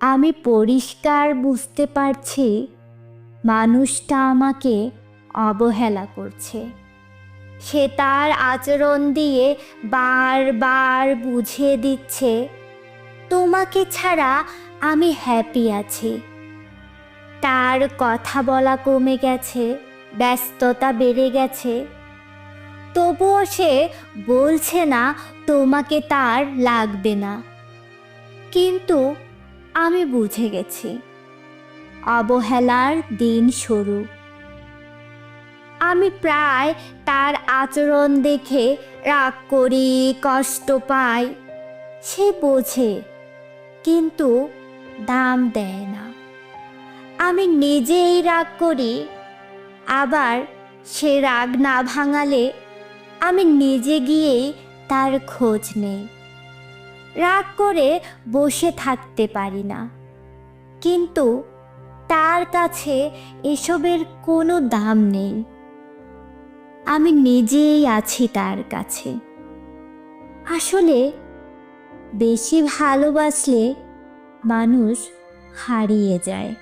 আমি পরিষ্কার বুঝতে পারছি মানুষটা আমাকে অবহেলা করছে। সে তার আচরণ দিয়ে বারবার বুঝিয়ে দিচ্ছে, তোমাকে ছাড়া আমি হ্যাপি আছি। তার কথা বলা কমে গেছে, ব্যস্ততা বেড়ে গেছে। তবুও সে বলছে না তোমাকে তার লাগবে না। কিন্তু আমি বুঝে গেছি। অবহেলার দিন শুরু। আমি প্রায় তার আচরণ দেখে রাগ করি, কষ্ট পাই। সে বোঝে, কিন্তু দাম দেয় না। আমি নিজেই রাগ করি, আবার সে রাগ না ভাঙালে আমি নিজে গিয়েই তার খোঁজ নেই। রাগ করে বসে থাকতে পারি না। কিন্তু তার কাছে এসবের কোনো দাম নেই। আমি নিজেই আছি তার কাছে। আসলে বেশি ভালোবাসলে মানুষ হারিয়ে যায়।